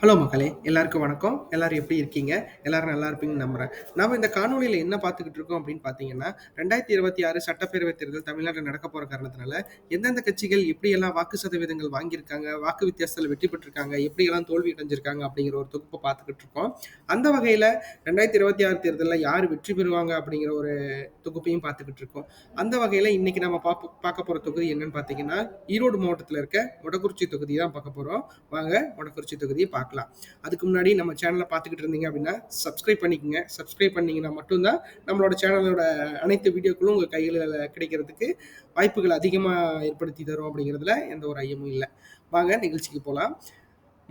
Hello மக்களே எல்லாருக்கும் வணக்கம். எல்லாரும் எப்படி இருக்கீங்க? எல்லாரும் நல்லா இருப்பீங்கன்னு நம்புறேன். நாம இந்த காணொலியில் என்ன பார்த்துக்கிட்டு இருக்கோம் அப்படின்னு பார்த்தீங்கன்னா ரெண்டாயிரத்தி இருபத்தி ஆறு சட்டப்பேரவை தேர்தல் தமிழ்நாட்டில் நடக்க போகிற காரணத்தினால எந்தெந்த கட்சிகள் எப்படியெல்லாம் வாக்கு சதவீதங்கள் வாங்கியிருக்காங்க வாக்கு வித்தியாசத்தில் வெற்றி பெற்றிருக்காங்க எப்படியெல்லாம் தோல்வி அடைஞ்சிருக்காங்க அப்படிங்கிற ஒரு தொகுப்பை பார்த்துக்கிட்டு இருக்கோம். அந்த வகையில் ரெண்டாயிரத்தி இருபத்தி ஆறு தேர்தலில் யார் வெற்றி பெறுவாங்க அப்படிங்கிற ஒரு தொகுப்பையும் பார்த்துக்கிட்டு இருக்கோம். அந்த வகையில் இன்னைக்கு நம்ம பார்ப்ப பார்க்க போகிற தொகுதி என்னன்னு பார்த்தீங்கன்னா ஈரோடு மாவட்டத்தில் இருக்க மொடக்குறிச்சி தொகுதி தான் பார்க்க போகிறோம் வாங்க மொடக்குறிச்சி தொகுதியை பார்க்கலாம். அதுக்கு முன்னாடி நம்ம சேனலை பார்த்துக்கிட்டு இருந்தீங்க அப்படின்னா சப்ஸ்கிரைப் பண்ணிக்கோங்க. சப்ஸ்கிரைப் பண்ணீங்கன்னா மட்டும்தான் நம்மளோட சேனலோட அனைத்து வீடியோக்களும் உங்கள் கையில் கிடைக்கிறதுக்கு வாய்ப்புகள் அதிகமாக ஏற்படுத்தி தரும் அப்படிங்கிறதுல எந்த ஒரு ஐயமும் இல்லை. வாங்க நிகழ்ச்சிக்கு போகலாம்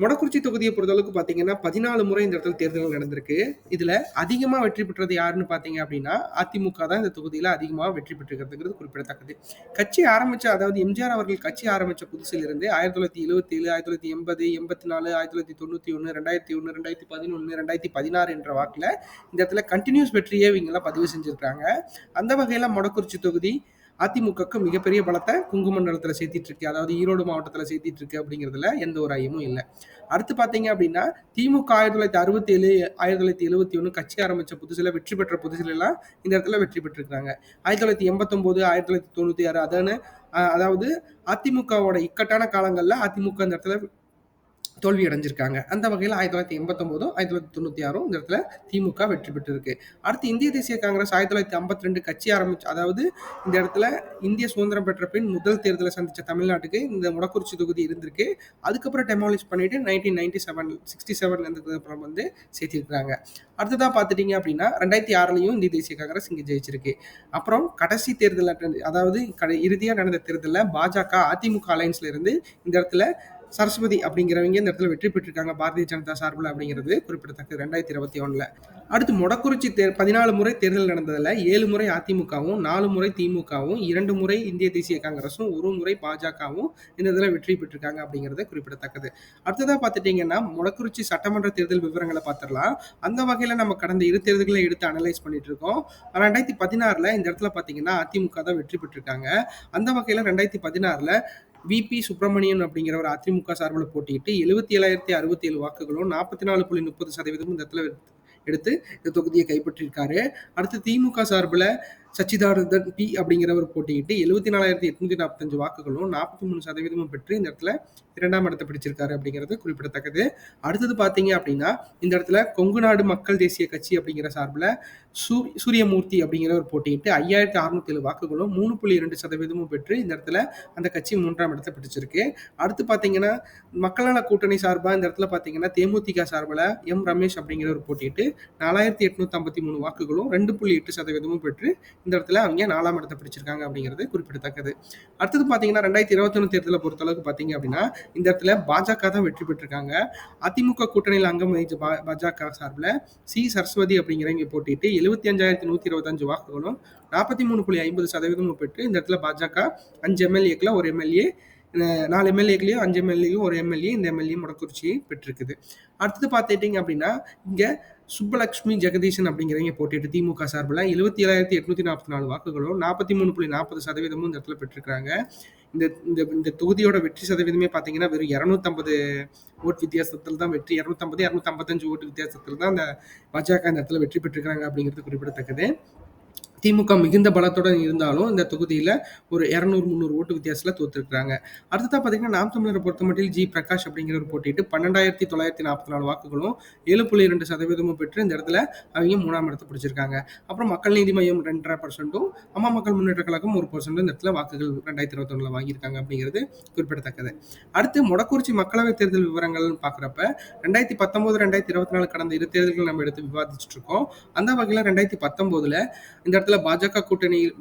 மொடக்குறிச்சி தொகுதியை பொறுத்தளவுக்கு பார்த்தீங்கன்னா பதினாலு முறை இந்த இடத்துல தேர்தல் நடந்திருக்கு. இதில் அதிகமாக வெற்றி பெற்றது யாருன்னு பார்த்தீங்க அப்படின்னா அதிமுக தான் இந்த தொகுதியில் அதிகமாக வெற்றி பெற்றிருக்கிறதுங்கிறது குறிப்பிடத்தக்கது. கட்சி ஆரம்பித்த அதாவது எம்ஜிஆர் அவர்கள் கட்சி ஆரம்பித்த புதுசிலிருந்து ஆயிரத்தி தொள்ளாயிரத்தி எழுபத்தி ஏழு ஆயிரத்தி தொள்ளாயிரத்தி எண்பது எண்பத்தி நாலு ஆயிரத்தி தொள்ளாயிரத்தி தொண்ணூற்றி ஒன்று ரெண்டாயிரத்தி ஒன்று ரெண்டாயிரத்தி பதினொன்று ரெண்டாயிரத்தி பதினாறு என்ற வாக்கில் இந்த இடத்துல கண்டினியூஸ் வெற்றியே இவங்கெல்லாம் பதிவு செஞ்சுருக்காங்க அந்த வகையில் மொடக்குறிச்சி தொகுதி அதிமுகக்கு மிகப்பெரிய பலத்தை குங்குமண்டலத்தில் சேர்த்திட்டு இருக்கு. அதாவது ஈரோடு மாவட்டத்தில் சேர்த்திட்டு இருக்கு அப்படிங்கிறதுல எந்த ஒரு ஐயமும் இல்லை. அடுத்து பார்த்தீங்க அப்படின்னா திமுக ஆயிரத்தி தொள்ளாயிரத்தி அறுபத்தி ஏழு ஆயிரத்தி தொள்ளாயிரத்தி எழுபத்தி ஒன்று கட்சி ஆரம்பிச்ச புதுசில் வெற்றி பெற்ற புதுசில எல்லாம் இந்த இடத்துல வெற்றி பெற்றிருக்காங்க ஆயிரத்தி தொள்ளாயிரத்தி எண்பத்தொம்போது ஆயிரத்தி தொள்ளாயிரத்தி தொண்ணூற்றி ஆறு அதான அதாவது அதிமுகவோட இக்கட்டான காலங்களில் அதிமுக இந்த இடத்துல தோல்வி அடைஞ்சிருக்காங்க. அந்த வகையில் ஆயிரத்தி தொள்ளாயிரத்தி எண்பத்தொம்போதும் ஆயிரத்தி தொள்ளாயிரத்தி தொண்ணூற்றி ஆறும் இந்த இடத்துல திமுக வெற்றி பெற்றிருக்கு. அடுத்து இந்திய தேசிய காங்கிரஸ் ஆயிரத்தி தொள்ளாயிரத்தி ஐம்பத்தி ரெண்டு கட்சி ஆரம்பிச்சு அதாவது இந்த இடத்துல இந்திய சுதந்திரம் பெற்ற பின் முதல் தேர்தலை சந்தித்த தமிழ்நாட்டுக்கு இந்த முடக்குறிச்சி தொகுதி இருந்திருக்கு. அதுக்கப்புறம் டெமாலிஷ் பண்ணிட்டு nineteen ninety seven sixty seven அப்புறம் வந்து சேர்த்திருக்கிறாங்க. அடுத்ததாக பார்த்துட்டீங்க அப்படின்னா ரெண்டாயிரத்தி ஆறுலையும் இந்திய தேசிய காங்கிரஸ் இங்கே ஜெயிச்சிருக்கு. அப்புறம் கடைசி தேர்தல் அதாவது கடை இறுதியாக நடந்த தேர்தலில் பாஜக அதிமுக அலையன்ஸ்ல இருந்து இந்த இடத்துல சரஸ்வதி அப்படிங்கிறவங்க இந்த இடத்துல வெற்றி பெற்றிருக்காங்க. பாரதிய ஜனதா சார்பில் அப்படிங்கிறது குறிப்பிடத்தக்கது. ரெண்டாயிரத்தி இருபத்தி ஒன்றில் அடுத்து மொடக்குறிச்சி தேர் பதினாலு முறை தேர்தல் நடந்ததில் ஏழு முறை அதிமுகவும் நாலு முறை திமுகவும் இரண்டு முறை இந்திய தேசிய காங்கிரஸும் ஒரு முறை பாஜகவும் இந்த இதில் வெற்றி பெற்றிருக்காங்க அப்படிங்கிறது குறிப்பிடத்தக்கது. அடுத்ததாக பார்த்துட்டிங்கன்னா மொடக்குறிச்சி சட்டமன்ற தேர்தல் விவரங்களை பார்த்துடலாம். அந்த வகையில் நம்ம கடந்த இரு தேர்தல்களை எடுத்து அனலைஸ் பண்ணிட்டு இருக்கோம். ரெண்டாயிரத்தி பதினாறில் இந்த இடத்துல பார்த்தீங்கன்னா அதிமுக தான் வெற்றி பெற்றிருக்காங்க. அந்த வகையில் ரெண்டாயிரத்தி பதினாறில் விபி சுப்பிரமணியன் அப்படிங்கிற ஒரு அதிமுக சார்பில் போட்டியிட்டு எழுபத்தி ஏழாயிரத்தி அறுபத்தி ஏழு வாக்குகளும் நாற்பத்தி நாலு புள்ளி முப்பது சதவீதமும் இந்த இடத்துல எடுத்து இந்த தொகுதியை கைப்பற்றியிருக்காரு. அடுத்து திமுக சார்பில் சச்சிதானந்தன் பி அப்படிங்கிறவர் போட்டியிட்டு எழுபத்தி நாலாயிரத்தி எட்நூத்தி நாற்பத்தஞ்சு வாக்குகளும் நாற்பத்தி மூணு சதவீதமும் பெற்று இந்த இடத்துல இரண்டாம் இடத்தை பிடிச்சிருக்காரு அப்படிங்கிறது குறிப்பிடத்தக்கது. அடுத்தது பார்த்தீங்க அப்படின்னா இந்த இடத்துல கொங்கு நாடு மக்கள் தேசிய கட்சி அப்படிங்கிற சார்பில் சூ சூரியமூர்த்தி அப்படிங்கிறவர் போட்டியிட்டு ஐயாயிரத்தி அறுநூத்தி ஏழு வாக்குகளும் மூணு புள்ளி இரண்டு சதவீதமும் பெற்று இந்த இடத்துல அந்த கட்சி மூன்றாம் இடத்தை பிடிச்சிருக்கு. அடுத்து பார்த்தீங்கன்னா மக்கள் நல கூட்டணி சார்பாக இந்த இடத்துல பார்த்தீங்கன்னா தேமுதிக சார்பில் எம் ரமேஷ் அப்படிங்கிறவர் போட்டியிட்டு நாலாயிரத்தி எட்நூத்தி ஐம்பத்தி மூணு வாக்குகளும் ரெண்டு புள்ளி எட்டு சதவீதமும் பெற்று இந்த இடத்துல அவங்க நாலாம் இடத்தை பிடிச்சிருக்காங்க அப்படிங்கிறது குறிப்பிடத்தக்கது. அடுத்தது பார்த்தீங்கன்னா ரெண்டாயிரத்தி இருபத்தொன்னு தேர்தலை பொறுத்தளவுக்கு பார்த்தீங்க அப்படின்னா இந்த இடத்துல பாஜக தான் வெற்றி பெற்றிருக்காங்க. அதிமுக கூட்டணியில் அங்கம் வகிச்ச பா- பாஜக சார்பில் சி சரஸ்வதி அப்படிங்கிறவங்க போட்டிட்டு எழுபத்தி அஞ்சாயிரத்தி நூற்றி இருபத்தஞ்சு வாக்குகளும் நாற்பத்தி மூணு புள்ளி ஐம்பது சதவீதமும் பெற்று இந்த இடத்துல பாஜக அஞ்சு எம்எல்ஏக்கில் ஒரு எம்எல்ஏ நாலு எம்எல்ஏக்களையும் அஞ்சு எம்எல்ஏயும் ஒரு எம்எல்ஏ இந்த எம்எல்ஏ முடக்குறிச்சி பெற்றிருக்குது. அடுத்தது பார்த்துட்டிங்க அப்படின்னா இங்கே சுப்பலக்ஷ்மி ஜெகதீசன் அப்படிங்கிறவங்க போட்டிட்டு திமுக சார்பில் எழுபத்தி ஏழாயிரத்தி எட்நூத்தி நாற்பத்தி நாலு வாக்குகளும் நாற்பத்தி மூணு புள்ளி நாற்பது சதவீதமும் இந்த இடத்துல பெற்றிருக்காங்க இந்த இந்த இந்த தொகுதியோட வெற்றி சதவீதமே பார்த்தீங்கன்னா வெறும் இரநூத்தம்பது ஓட் வித்தியாசத்தில் தான் வெற்றி இரநூத்தம்பது இரநூத்தம்பத்தஞ்சு ஓட்டு வித்தியாசத்தில் தான் அந்த பாஜக இந்த இடத்துல வெற்றி பெற்றிருக்காங்க அப்படிங்கிறது குறிப்பிடத்தக்கது. திமுக மிகுந்த பலத்துடன் இருந்தாலும் இந்த தொகுதியில் ஒரு இரநூறு முந்நூறு ஓட்டு வித்தியாசத்தில் தோத்துருக்குறாங்க. அடுத்ததாக பார்த்தீங்கன்னா நாம் தமிழரை பொறுத்த மட்டும் ஜி பிரகாஷ் அப்படிங்கிறவர் போட்டிட்டு பன்னெண்டாயிரத்தி தொள்ளாயிரத்தி நாற்பத்தி நாலு வாக்குகளும் ஏழு புள்ளி ரெண்டு சதவீதமும் பெற்று இந்த இடத்துல அவங்க மூணாம் இடத்தை பிடிச்சிருக்காங்க. அப்புறம் மக்கள் நீதி மையம் ரெண்டரை பர்சன்ட்டும் அம்மா மக்கள் முன்னேற்ற கழகம் ஒரு பர்சன்ட்டும் இந்த இடத்துல வாக்குகள் ரெண்டாயிரத்தி இருபத்தொன்னில் வாங்கியிருக்காங்க அப்படிங்கிறது குறிப்பிடத்தக்கது. அடுத்து மொடக்குறிச்சி மக்களவைத் தேர்தல் விவரங்கள்னு பார்க்குறப்ப ரெண்டாயிரத்தி பத்தொம்போது ரெண்டாயிரத்தி இருபத்தி நாலு கடந்த இரு தேர்தல்கள் நம்ம எடுத்து விவாதிச்சுட்டு இருக்கோம். அந்த வகையில் ரெண்டாயிரத்தி பத்தொம்போதில் இந்த இடத்துல பாஜக கூட்டணியில்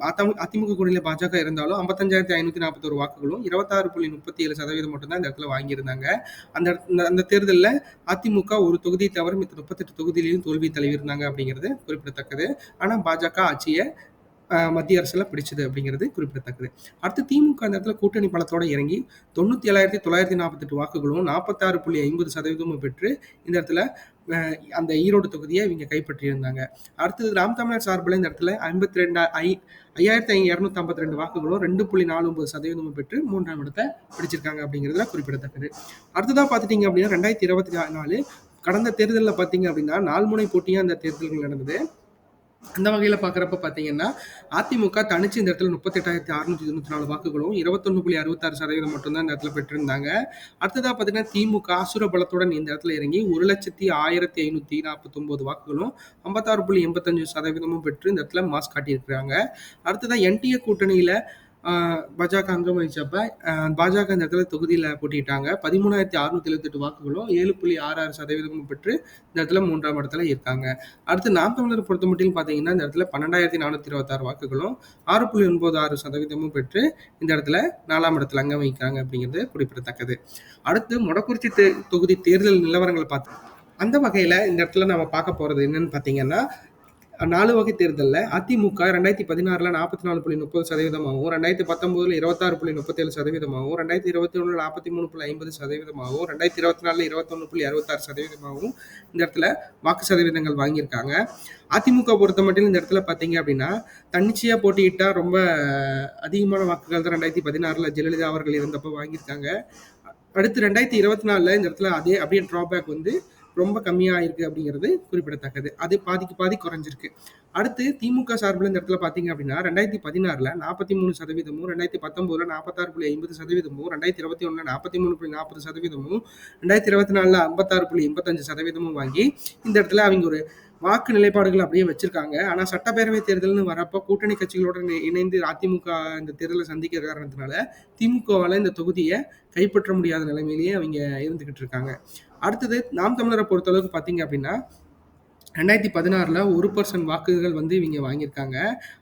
அதிமுக கூட்டணியில் பாஜக இருந்தாலும் ஐம்பத்தஞ்சாயிரத்தி ஐநூற்றி நாற்பத்தோரு வாக்குகளும் இருபத்தாறு புள்ளி முப்பத்தி ஏழு சதவீதம் மட்டும்தான் இந்த இடத்துல வாங்கியிருந்தாங்க. அந்த அந்த தேர்தலில் அதிமுக ஒரு தொகுதியை தவிர மித்த முப்பத்தெட்டு தொகுதியிலையும் தோல்வி தழுவியிருந்தாங்க அப்படிங்கிறது குறிப்பிடத்தக்கது. ஆனால் பாஜக ஆட்சியை மத்திய அரசுல பிடிச்சது அப்படிங்கிறது குறிப்பிடத்தக்கது. அடுத்து திமுக அந்த இடத்துல கூட்டணி பலத்தோட இறங்கி தொண்ணூத்தி ஏழாயிரத்தி தொள்ளாயிரத்தி நாற்பத்தெட்டு வாக்குகளும் நாற்பத்தாறு புள்ளி ஐம்பது சதவீதமும் பெற்று இந்த இடத்துல அந்த ஈரோடு தொகுதியை இவங்க கைப்பற்றியிருந்தாங்க. அடுத்தது ராம் தமிழர் சார்பில் இந்த இடத்துல ஐம்பத்தி ரெண்டு ஐ ஐயாயிரத்தி இரநூத்தி ஐம்பத்தி ரெண்டு வாக்குகளும் ரெண்டு புள்ளி நாலு ஒன்பது சதவீதமும் பெற்று மூன்றாம் இடத்தை பிடிச்சிருக்காங்க அப்படிங்கிறதுல குறிப்பிடத்தக்கது. அடுத்ததாக பார்த்துட்டீங்க அப்படின்னா ரெண்டாயிரத்தி இருபத்தி நாலு கடந்த தேர்தலில் பார்த்தீங்க அப்படின்னா நால்முனை போட்டியாக அந்த தேர்தல்கள் நடந்தது. அந்த வகையில் பார்க்குறப்ப பார்த்தீங்கன்னா அதிமுக தனிச்சு இந்த இடத்துல முப்பத்தெட்டாயிரத்தி அறுநூத்தி தொண்ணூற்றி நாலு வாக்குகளும் இருபத்தொன்று புள்ளி அறுபத்தாறு சதவீதம் மட்டும்தான் இந்த இடத்துல பெற்றிருந்தாங்க. அடுத்ததாக பார்த்தீங்கன்னா திமுக அசுர பலத்துடன் இந்த இடத்துல இறங்கி ஒரு லட்சத்தி ஆயிரத்தி ஐநூற்றி நாற்பத்தொம்போது வாக்குகளும் ஐம்பத்தாறு புள்ளி எண்பத்தஞ்சு சதவீதமும் பெற்று இந்த இடத்துல மாஸ் காட்டியிருக்கிறாங்க. அடுத்ததாக என்டிஏ கூட்டணியில் பாஜக அங்கம் வகிச்சப்ப பாஜக இந்த இடத்துல தொகுதியில் போட்டிட்டாங்க பதிமூணாயிரத்தி அறுநூத்தி எழுபத்தெட்டு வாக்குகளும் ஏழு புள்ளி ஆறு ஆறு சதவீதமும் பெற்று இந்த இடத்துல மூன்றாம் இடத்துல இருக்காங்க. அடுத்து நாம் தமிழர் பொறுத்த மட்டும் பார்த்தீங்கன்னா இந்த இடத்துல பன்னெண்டாயிரத்தி நானூற்றி இருபத்தாறு வாக்குகளும் ஆறு புள்ளி ஒன்பது ஆறு சதவீதமும் பெற்று இந்த இடத்துல நாலாம் இடத்துல அங்கம் வகிக்கிறாங்க அப்படிங்கிறது குறிப்பிடத்தக்கது. அடுத்து மொடக்குறிச்சி தே தொகுதி தேர்தல் நிலவரங்களை பார்த்து அந்த வகையில் இந்த இடத்துல நம்ம பார்க்க போகிறது என்னன்னு பார்த்தீங்கன்னா நாலு வகை தேர்தலில் அதிமுக ரெண்டாயிரத்தி பதினாறில் நாற்பத்தி நாலு புள்ளி முப்பது சதவீதமாகவும் ரெண்டாயிரத்தி பத்தொம்போதில் இருபத்தாறு புள்ளி முப்பத்தேழு சதவீதமாகவும் ரெண்டாயிரத்தி இருபத்தி ஒன்றில் நாற்பத்தி மூணு புள்ளி ஐம்பது சதவீதமாகவும் ரெண்டாயிரத்தி இருபத்தி நாலில் இருபத்தொன்று புள்ளி அறுபத்தாறு சதவீதமாகவும் இந்த இடத்துல வாக்கு சதவீதங்கள் வாங்கியிருக்காங்க. அதிமுக பொறுத்த மட்டும் இந்த இடத்துல பார்த்தீங்க அப்படின்னா தன்னிச்சையாக போட்டியிட்டால் ரொம்ப அதிகமான வாக்குகள் தான் ரெண்டாயிரத்தி பதினாறில் ஜெயலலிதா அவர்கள் இருந்தப்போ வாங்கியிருக்காங்க. அடுத்து ரெண்டாயிரத்தி இருபத்தி நாலில் இந்த இடத்துல அதே அப்படியே ட்ராபேக் வந்து ரொம்ப கம்மியாக இருக்கு அப்படிங்கிறது குறிப்பிடத்தக்கது. அது பாதிக்கு பாதி குறைஞ்சிருக்கு. அடுத்து திமுக சார்பில் இந்த இடத்துல பார்த்தீங்க அப்படின்னா ரெண்டாயிரத்தி பதினாறில் நாற்பத்தி மூணு சதவீதமும் ரெண்டாயிரத்தி பத்தொம்போதில் நாற்பத்தாறு புள்ளி ஐம்பது சதவீதமும் ரெண்டாயிரத்தி இருபத்தி ஒன்றில் நாற்பத்தி மூணு புள்ளி நாற்பது சதவீதமும் ரெண்டாயிரத்தி இருபத்தி நாலில் ஐம்பத்தாறு புள்ளி எண்பத்தஞ்சு சதவீதமும் வாங்கி இந்த இடத்துல அவங்க ஒரு வாக்கு நிலைப்பாடுகள் அப்படியே வச்சிருக்காங்க. ஆனால் சட்டப்பேரவை தேர்தல்னு வரப்போ கூட்டணி கட்சிகளோட இணைந்து அதிமுக இந்த தேர்தலை சந்திக்கிற காரணத்தினால திமுகவால் இந்த தொகுதியை கைப்பற்ற முடியாத நிலைமையிலேயே அவங்க இருந்துகிட்டு இருக்காங்க. அடுத்தது நாம் தமிழரை பொறுத்தளவுக்கு பார்த்தீங்க அப்படின்னா ரெண்டாயிரத்தி பதினாறில் ஒரு பர்சன்ட் வாக்குகள் வந்து இவங்க வாங்கியிருக்காங்க.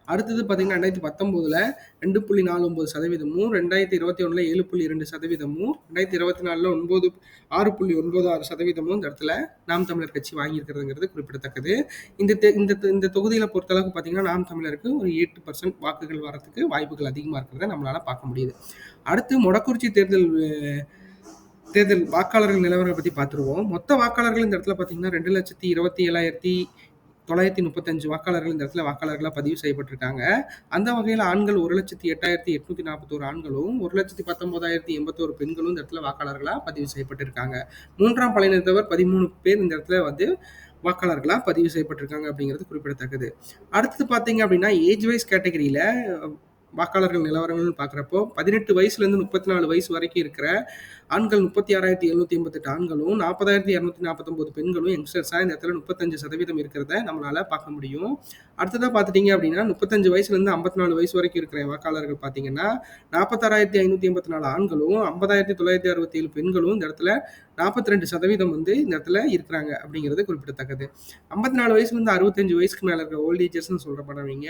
அடுத்தது பார்த்தீங்கன்னா ரெண்டாயிரத்தி பத்தொம்போதில் ரெண்டு புள்ளி நாலு ஒம்பது சதவீதமும் ரெண்டாயிரத்தி இருபத்தி ஒன்றில் ஏழு புள்ளி ரெண்டு சதவீதமும் ரெண்டாயிரத்தி இருபத்தி நாலில் ஒன்பது ஆறு புள்ளி ஒன்பது ஆறு சதவீதமும் இந்த இடத்துல நாம் தமிழர் கட்சி வாங்கியிருக்கிறதுங்கிறது குறிப்பிடத்தக்கது. இந்த தே- இந்த இந்த தொகுதியில் பொறுத்தளவுக்கு பார்த்தீங்கன்னா நாம் தமிழருக்கு ஒரு எட்டு பர்சன்ட் வாக்குகள் வரத்துக்கு வாய்ப்புகள் அதிகமாக இருக்கிறத நம்மளால் பார்க்க முடியுது. அடுத்து மொடக்குறிச்சி தேர்தல் தேர்தல் வாக்காளர்கள் நிலவரங்களை பற்றி பார்த்துருவோம். மொத்த வாக்காளர்கள் இந்த இடத்துல பார்த்தீங்கன்னா ரெண்டு லட்சத்தி இருபத்தி ஏழாயிரத்தி தொள்ளாயிரத்தி முப்பத்தஞ்சு வாக்காளர்கள் இந்த இடத்துல வாக்காளர்களாக பதிவு செய்யப்பட்டிருக்காங்க. அந்த வகையில் ஆண்கள் ஒரு லட்சத்தி எட்டாயிரத்தி எட்நூத்தி நாற்பத்தோரு ஆண்களும் ஒரு லட்சத்தி பத்தொன்பதாயிரத்தி எண்பத்தோரு பெண்களும் இந்த இடத்துல வாக்காளர்களாக பதிவு செய்யப்பட்டிருக்காங்க. மூன்றாம் பழையினத்தவர் பதிமூணு பேர் இந்த இடத்துல வந்து வாக்காளர்களாக பதிவு செய்யப்பட்டிருக்காங்க அப்படிங்கிறது குறிப்பிடத்தக்கது. அடுத்தது பார்த்தீங்க அப்படின்னா ஏஜ் வைஸ் கேட்டகரியில் வாக்காளர்கள் நிலவரங்கள்னு பார்க்குறப்போ பதினெட்டு வயசுலேருந்து முப்பத்தி நாலு வயசு வரைக்கும் இருக்கிற ஆண்கள் முப்பத்தி ஆறாயிரத்தி எழுநூத்தி எண்பத்தெட்டு ஆண்களும் நாற்பதாயிரத்தி இரநூத்தி நாற்பத்தொம்போது பெண்களும் யங்ஸ்டர்ஸாக இந்த இடத்துல முப்பத்தஞ்சு சதவீதம் இருக்கிறத நம்மளால பார்க்க முடியும். அடுத்ததாக பார்த்துட்டீங்க அப்படின்னா முப்பத்தஞ்சு வயசுலேருந்து ஐம்பத்தி நாலு வயசு வரைக்கும் இருக்கிற வாக்காளர்கள் பார்த்தீங்கன்னா நாற்பத்தாறாயிரத்தி ஐநூற்றி எண்பத்தி நாலு ஆண்களும் ஐம்பதாயிரத்தி தொள்ளாயிரத்தி அறுபத்தி ஏழு பெண்களும் இந்த இடத்துல நாற்பத்தி ரெண்டு சதவீதம் வந்து இந்த இடத்துல இருக்கிறாங்க அப்படிங்கிறது குறிப்பிடத்தக்கது. ஐம்பத்தி நாலு வயசுலேருந்து அறுபத்தஞ்சு வயசுக்கு மேலே இருக்கிற ஓல்ட் ஏஜர்ஸ்னு சொல்கிறப்படுறவங்க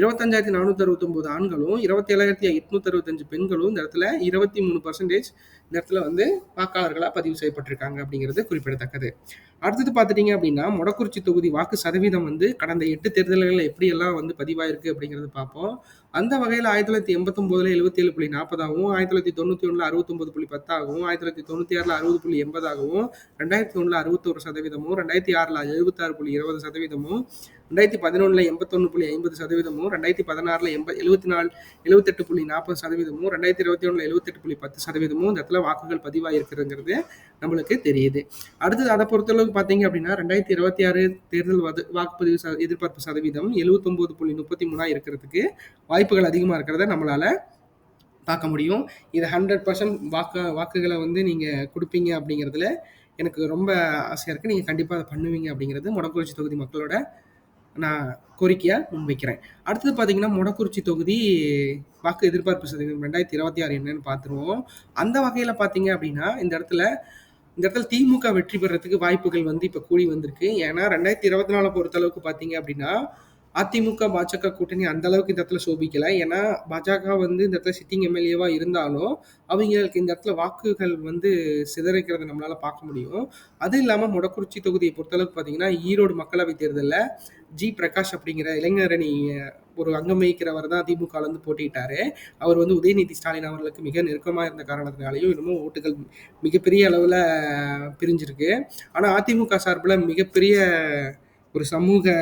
இருபத்தஞ்சாயிரத்தி நானூற்றி அறுபத்தொம்போது ஆண்களும் இருபத்தேழாயிரத்தி எட்நூத்தி அறுபத்தஞ்சு பெண்களும் இந்த இடத்துல இருபத்தி மூணு பர்சன்டேஜ் இந்த இடத்துல வந்து வாக்காளர்களாக பதிவு செய்யப்பட்டிருக்காங்க அப்படிங்கிறது குறிப்பிடத்தக்கது. அடுத்தது பார்த்துட்டீங்க அப்படின்னா மொடக்குறிச்சி தொகுதி வாக்கு சதவீதம் வந்து கடந்த எட்டு தேர்தல்களில் எப்படியெல்லாம் வந்து பதிவாயிருக்கு அப்படிங்கிறது பார்ப்போம். அந்த வகையில் ஆயிரத்தி தொள்ளாயிரத்தி எண்பத்தொம்போதில் எழுபத்தி ஏழு புள்ளி நாற்பதாகவும் ஆயிரத்தி தொள்ளாயிரத்தி தொண்ணூற்றி ஒன்றில் அறுபத்தொம்பது புள்ளி பத்தாகவும் ஆயிரத்தி தொள்ளாயிரத்தி தொண்ணூற்றி ஆறில் அறுபது புள்ளி எண்பதாகவும் ரெண்டாயிரத்தி ஒன்றில் அறுபத்தோரு சதவீதமும் ரெண்டாயிரத்தி ஆறில் எழுபத்தாறு புள்ளி இருபது சதவீதமும் ரெண்டாயிரத்தி பதினொன்றில் எண்பத்தொன்று புள்ளி ஐம்பது சதவீதமும் ரெண்டாயிரத்தி பதினாறில் எண்ப எழுபத்தி நாலு எழுபத்தெட்டு புள்ளி நாற்பது சதவீதமும் ரெண்டாயிரத்தி இருபத்தி ஒன்றில் எழுபத்தெட்டு புள்ளி பத்து சதவீதமும் இந்த இடத்துல வாக்குகள் பதிவாயிருக்குதுங்கிறது நம்மளுக்கு தெரியுது. அடுத்தது அதை பொறுத்தளவுக்கு பார்த்தீங்க அப்படின்னா ரெண்டாயிரத்தி இருபத்தி ஆறு தேர்தல் வது- வாக்குப்பதிவு ச எதிர்பார்ப்பு சதவீதம் எழுபத்தொம்போது புள்ளி முப்பத்தி மூணாக இருக்கிறதுக்கு வாய்ப்புகள் அதிகமாக இருக்கிறத நம்மளால் பார்க்க முடியும். இது ஹண்ட்ரட் பர்சன்ட் வாக்கு வாக்குகளை வந்து நீங்கள் கொடுப்பீங்க அப்படிங்கிறதுல எனக்கு ரொம்ப ஆசையாக இருக்குது நீங்கள் கண்டிப்பாக அதை பண்ணுவீங்க அப்படிங்கிறது மொடக்குறிச்சி தொகுதி மக்களோட நான் கோரிக்கையாக முன்வைக்கிறேன் அடுத்தது பார்த்தீங்கன்னா மொடக்குறிச்சி தொகுதி வாக்கு எதிர்பார்ப்பு சதவீதம் ரெண்டாயிரத்தி இருபத்தி ஆறு என்னன்னு பார்த்துருவோம் அந்த வகையில் பார்த்தீங்க அப்படின்னா இந்த இடத்துல இந்த இடத்துல திமுக வெற்றி பெறதுக்கு வாய்ப்புகள் வந்து இப்போ கூடி வந்திருக்கு ஏன்னா ரெண்டாயிரத்தி இருபத்தி நாலு பொறுத்தளவுக்கு பார்த்தீங்க அப்படின்னா அதிமுக, பாஜக கூட்டணி அந்த அளவுக்கு இந்த இடத்துல சோபிக்கல. ஏன்னா, பாஜக வந்து இந்த இடத்துல சிட்டிங் எம்.எல்.ஏவா இருந்தாலும், அவங்களுக்கு இந்த இடத்துல வாக்குகள் வந்து சிதறிக்கிறத நம்மளால பார்க்க முடியும். அது இல்லாம முடக்குறிச்சி தொகுதியை பொறுத்தளவுக்கு பார்த்தீங்கன்னா, ஈரோடு மக்களவை தேர்தலில் ஜி. பிரகாஷ் அப்படிங்கிற இளைஞரணி ஒரு அங்கம் வகிக்கிறவர் தான் திமுகலருந்து போட்டிட்டாரு அவர் வந்து உதயநிதி ஸ்டாலின் அவர்களுக்கு மிக நெருக்கமாக இருந்த காரணத்தினாலேயும் இன்னமும் ஓட்டுகள் மிகப்பெரிய அளவில் பிரிஞ்சிருக்கு. ஆனால் அதிமுக சார்பில் மிகப்பெரிய ஒரு சமூக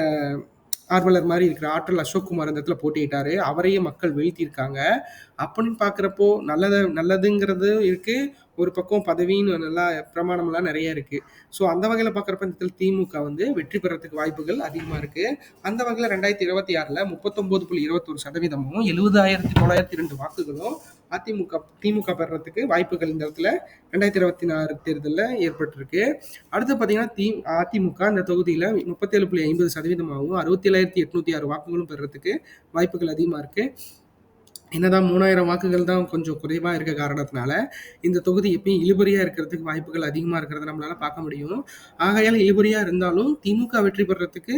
ஆர்வலர் மாதிரி இருக்கிற ஆற்றல் அசோக் குமார் அந்த இடத்துல போட்டிட்டாரு அவரையும் மக்கள் வீழ்த்தியிருக்காங்க. அப்படின்னு பார்க்குறப்போ நல்லத நல்லதுங்கிறது இருக்குது ஒரு பக்கம் பதவின்னு நல்லா பிரமாணமெல்லாம் நிறைய இருக்குது ஸோ அந்த வகையில் பார்க்குறப்ப இந்த திமுக வந்து வெற்றி பெறத்துக்கு வாய்ப்புகள் அதிகமாக இருக்குது அந்த வகையில் ரெண்டாயிரத்தி இருபத்தி ஆறில் முப்பத்தொம்போது புள்ளி இருபத்தொரு சதவீதமும் எழுபதாயிரத்தி தொள்ளாயிரத்தி ரெண்டு வாக்குகளும் அதிமுக திமுக பெறத்துக்கு வாய்ப்புகள் இந்த இடத்துல ரெண்டாயிரத்தி இருபத்தி ஆறு தேர்தலில் ஏற்பட்டிருக்கு. அடுத்து பார்த்தீங்கன்னா தி அதிமுக அந்த தொகுதியில் முப்பத்தேழு புள்ளி ஐம்பது சதவீதமாகவும் அறுபத்தி ஏழாயிரத்தி எட்நூத்தி ஆறு வாக்குகளும் பெறத்துக்கு வாய்ப்புகள் அதிகமாக இருக்குது என்னதான் 3000 வாக்குகள் தான் கொஞ்சம் குறைவாக இருக்க காரணத்தினால, இந்த தொகுதி எப்பயும் இழுபறியாக இருக்கிறதுக்கு வாய்ப்புகள் அதிகமாக இருக்கிறத நம்மளால பார்க்க முடியும். ஆகையால் இழுபறியாக இருந்தாலும் திமுக வெற்றி பெறத்துக்கு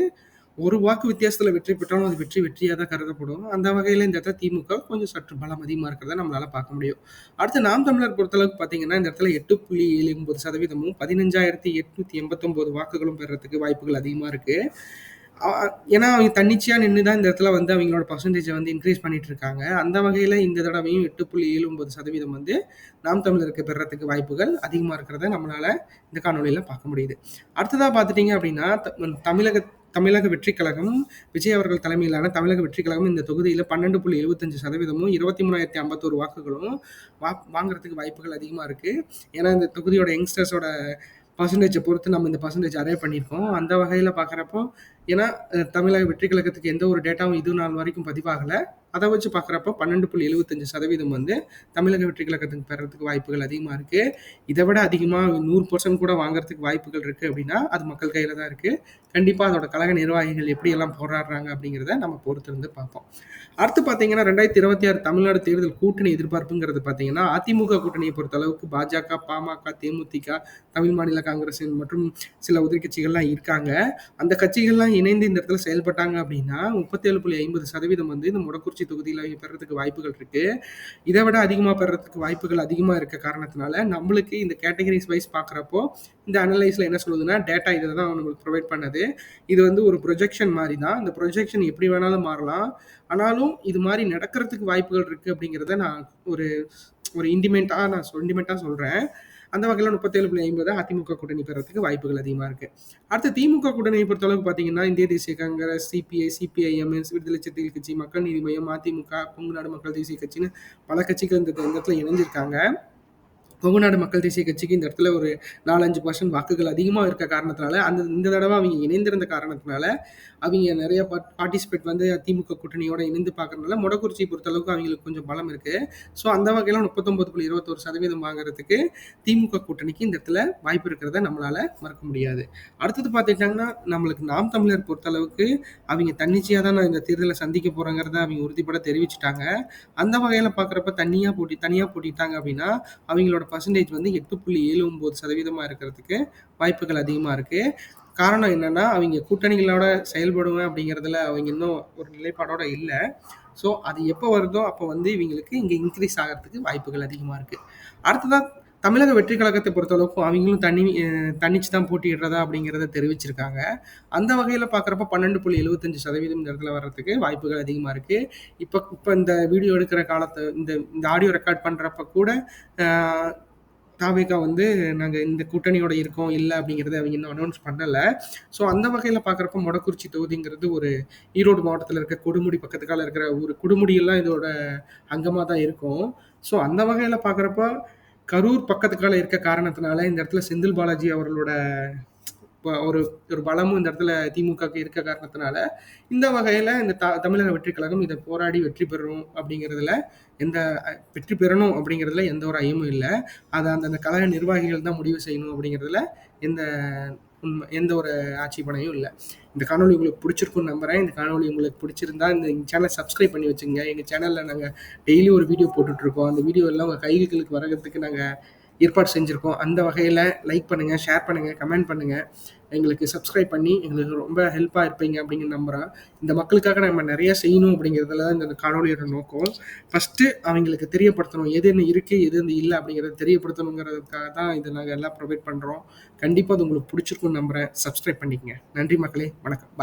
ஒரு வாக்கு வித்தியாசத்தில் வெற்றி பெற்றாலும் அது வெற்றி வெற்றியாக தான் கருதப்படும். அந்த வகையில் இந்த இடத்துல திமுக கொஞ்சம் சற்று பலம் அதிகமாக இருக்கிறத நம்மளால பார்க்க முடியும். அடுத்து நாம் தமிழர் பொறுத்தளவுக்கு பார்த்தீங்கன்னா, இந்த இடத்துல எட்டு புள்ளி எழும்பது சதவீதமும் பதினஞ்சாயிரத்து எட்நூற்றி எண்பத்தொம்போது வாக்குகளும் பெறுறதுக்கு வாய்ப்புகள் அதிகமாக இருக்குது ஏன்னா, அவங்க தன்னிச்சையாக நின்று தான் இந்த இடத்துல வந்து அவங்களோட பர்சன்டேஜை வந்து இன்க்ரீஸ் பண்ணிட்டு இருக்காங்க. அந்த வகையில் இந்த தடவையும் 8.79% வந்து நாம் தமிழருக்கு பெறத்துக்கு வாய்ப்புகள் அதிகமாக இருக்கிறத நம்மளால் இந்த காணொலியில் பார்க்க முடியுது. அடுத்ததாக பார்த்துட்டிங்க அப்படின்னா, த தமிழக தமிழக வெற்றிக் கழகம் விஜய் அவர்கள் தலைமையிலான தமிழக வெற்றிக் கழகம் இந்த தொகுதியில் பன்னெண்டு புள்ளி எழுபத்தஞ்சு சதவீதமும் இருபத்தி மூணாயிரத்தி ஐம்பத்தோரு வாக்குகளும் வா வாங்குறதுக்கு வாய்ப்புகள் அதிகமாக இருக்குது ஏன்னா, இந்த தொகுதியோட யங்ஸ்டர்ஸோட பர்சன்டேஜை பொறுத்து நம்ம இந்த பர்சன்டேஜ் அரைவ் பண்ணியிருக்கோம். அந்த வகையில் பார்க்குறப்போ ஏன்னா, தமிழக வெற்றி கழகத்துக்கு எந்த ஒரு டேட்டாவும் இது நாள் வரைக்கும் பதிவாகலை அதை வச்சு பார்க்குறப்ப பன்னெண்டு புள்ளி எழுபத்தஞ்சு சதவீதம் வந்து தமிழக வெற்றி கழகத்துக்கு பெறத்துக்கு வாய்ப்புகள் அதிகமாக இருக்குது இதை விட அதிகமாக நூறு பர்சன்ட் கூட வாங்குறதுக்கு வாய்ப்புகள் இருக்குது அப்படின்னா, அது மக்கள் கையில் தான் இருக்குது கண்டிப்பாக அதோட கழக நிர்வாகிகள் எப்படியெல்லாம் போராடுறாங்க அப்படிங்கிறத நம்ம பொறுத்திருந்து பார்ப்போம். அடுத்து பார்த்தீங்கன்னா, 2026 தமிழ்நாடு தேர்தல் கூட்டணி எதிர்பார்ப்புங்கிறது பார்த்தீங்கன்னா, அதிமுக கூட்டணிய பொறுத்தளவுக்கு பாஜக, பாமக, தேமுதிக, தமிழ் மாநில காங்கிரஸ் மற்றும் சில உதிர்கட்சிகள்லாம் இருக்காங்க. அந்த கட்சிகள்லாம் இணைந்து இந்த இடத்துல செயல்பட்டாங்க அப்படின்னா, 37.50% வந்து இந்த முடக்குறிச்சி தொகுதியில பெறதுக்கு வாய்ப்புகள் இருக்கு. இதை விட அதிகமாக பெறதுக்கு வாய்ப்புகள் அதிகமாக இருக்க காரணத்தினால, நம்மளுக்கு இந்த கேட்டகரிஸ் வைஸ் பார்க்குறப்போ, இந்த அனலைஸில் என்ன சொல்லுதுன்னா, டேட்டா இதை தான் நம்மளுக்கு ப்ரொவைட் பண்ணுது. இது வந்து ஒரு ப்ரொஜெக்ஷன் மாதிரி தான். இந்த ப்ரொஜெக்ஷன் எப்படி வேணாலும் மாறலாம். ஆனாலும் இது மாதிரி நடக்கிறதுக்கு வாய்ப்புகள் இருக்குது அப்படிங்கிறத நான் ஒரு ஒரு இன்டிமெண்ட்டாக நான் இன்டிமெண்ட்டாக சொல்கிறேன் அந்த வகையில 37.50 அதிமுக கூட்டணி பெறதுக்கு வாய்ப்புகள் அதிகமாக இருக்குது அடுத்து திமுக கூட்டணியை பொறுத்தளவுக்கு பார்த்தீங்கன்னா, இந்திய தேசிய காங்கிரஸ், சிபிஐ, சிபிஐஎம், விடுதலை சிறுத்தைகள் கட்சி, மக்கள் நீதி மையம் அதிமுக கொங்கு நாடு மக்கள் தேசிய கட்சின்னு பல கட்சிகள் இந்த இந்த இடத்துல இணைஞ்சிருக்காங்க. கொங்குநாடு மக்கள் தேசிய கட்சிக்கு இந்த இடத்துல ஒரு 4, 5% வாக்குகள் அதிகமாக இருக்க காரணத்தினால, அந்த இந்த தடவை அவங்க இணைந்திருந்த காரணத்தினால, அவங்க நிறைய பார்ட்டிசிபேட் வந்து திமுக கூட்டணியோட இணைந்து பார்க்கறதுனால மொடக்குறிச்சிய பொறுத்தளவுக்கு அவங்களுக்கு கொஞ்சம் பலம் இருக்கு. ஸோ அந்த வகையில் முப்பத்தொம்பது புள்ளி இருபத்தோரு சதவீதம் வாங்குறதுக்கு திமுக கூட்டணிக்கு இந்த இடத்துல வாய்ப்பு இருக்கிறத நம்மளால மறுக்க முடியாது. அடுத்தது பார்த்துக்கிட்டாங்கன்னா, நம்மளுக்கு நாம் தமிழர் பொறுத்தளவுக்கு அவங்க தன்னிச்சையாக தான் நான் இந்த தேர்தலை சந்திக்க போறேங்கிறத அவங்க உறுதிப்பட தெரிவிச்சுட்டாங்க. அந்த வகையில் பார்க்குறப்ப தனியாக போட்டி தனியாக போட்டிட்டாங்க அப்படின்னா, அவங்களோட பர்சன்டேஜ் வந்து 8.79% இருக்கிறதுக்கு வாய்ப்புகள் அதிகமாக இருக்குது காரணம் என்னன்னா, அவங்க கூட்டணிகளோட செயல்படுவேன் அப்படிங்கிறதுல அவங்க இன்னும் ஒரு நிலைப்பாடோட இல்லை. ஸோ அது எப்போ வருதோ அப்போ வந்து இவங்களுக்கு இங்கே இன்க்ரீஸ் ஆகிறதுக்கு வாய்ப்புகள் அதிகமாக இருக்குது அடுத்ததாக தமிழக வெற்றி கழகத்தை பொறுத்தளவுக்கும் அவங்களும் தனி அ தன்னிச்சு தான் போட்டியிடுறதா அப்படிங்கிறத தெரிவிச்சிருக்காங்க. அந்த வகையில் பார்க்குறப்ப பன்னெண்டு புள்ளி எழுபத்தஞ்சு சதவீதம் இந்த இடத்துல வர்றதுக்கு வாய்ப்புகள் அதிகமாக இருக்குது இப்போ இப்போ இந்த வீடியோ எடுக்கிற காலத்தை இந்த இந்த ஆடியோ ரெக்கார்ட் பண்ணுறப்ப கூட அ தாவேகா வந்து நாங்கள் இந்த கூட்டணியோட இருக்கோம், இல்லை அப்படிங்கிறத அவங்க இன்னும் அனௌன்ஸ் பண்ணலை ஸோ அந்த வகையில் பார்க்குறப்ப மொடக்குறிச்சி தொகுதிங்கிறது ஒரு ஈரோடு மாவட்டத்தில் இருக்க கொடுமுடி பக்கத்துக்கால இருக்கிற ஒரு குடுமுடியெல்லாம் இதோட அங்கமாக தான் இருக்கும். ஸோ அந்த வகையில் பார்க்குறப்போ, கரூர் பக்கத்துக்கால இருக்க காரணத்தினால இந்த இடத்துல செந்தில் பாலாஜி அவர்களோட ப ஒரு ஒரு பலமும் இந்த இடத்துல திமுகவுக்கு இருக்க காரணத்தினால, இந்த வகையில இந்த த தமிழக வெற்றி கழகம் இதை போராடி வெற்றி பெறும் அப்படிங்கிறதுல எந்த வெற்றி பெறணும் அப்படிங்கிறதுல எந்த ஒரு ஐயமும் இல்லை. அதை அந்தந்த கழக நிர்வாகிகள் தான் முடிவு செய்யணும் அப்படிங்கிறதுல எந்த உண்மை எந்த ஒரு ஆட்சேபனையும் இல்லை. இந்த காணொலி உங்களுக்கு பிடிச்சிருக்கும்னு நம்புறேன். இந்த காணொலி உங்களுக்கு பிடிச்சிருந்தா இந்த சேனலை சப்ஸ்கிரைப் பண்ணி வச்சுங்க எங்கள் சேனலில் நாங்கள் டெய்லி ஒரு வீடியோ போட்டுட்ருக்கோம் அந்த வீடியோ எல்லாம் உங்கள் கைகளுக்கு வர்றதுக்கு நாங்கள் ஏற்பாடு செஞ்சுருக்கோம். அந்த வகையில் லைக் பண்ணுங்கள் ஷேர் பண்ணுங்கள் கமெண்ட் பண்ணுங்கள் எங்களுக்கு சப்ஸ்கிரைப் பண்ணி எங்களுக்கு ரொம்ப ஹெல்ப்பாக இருப்பீங்க அப்படிங்கிற நம்புகிறேன் இந்த மக்களுக்காக நம்ம நிறைய செய்யணும் அப்படிங்கிறதுல தான் இந்த காணொலியோட நோக்கம். ஃபஸ்ட்டு அவங்களுக்கு தெரியப்படுத்தணும். எது என்ன இருக்குது எது என்ன இல்லை அப்படிங்கிறத தெரியப்படுத்தணுங்கிறதுக்காக தான் இதை நாங்கள் எல்லாம் ப்ரொவைட் பண்ணுறோம் கண்டிப்பாக அது உங்களுக்கு பிடிச்சிருக்கும்னு நம்புகிறேன் சப்ஸ்கிரைப் பண்ணிக்கங்க. நன்றி மக்களே. வணக்கம்.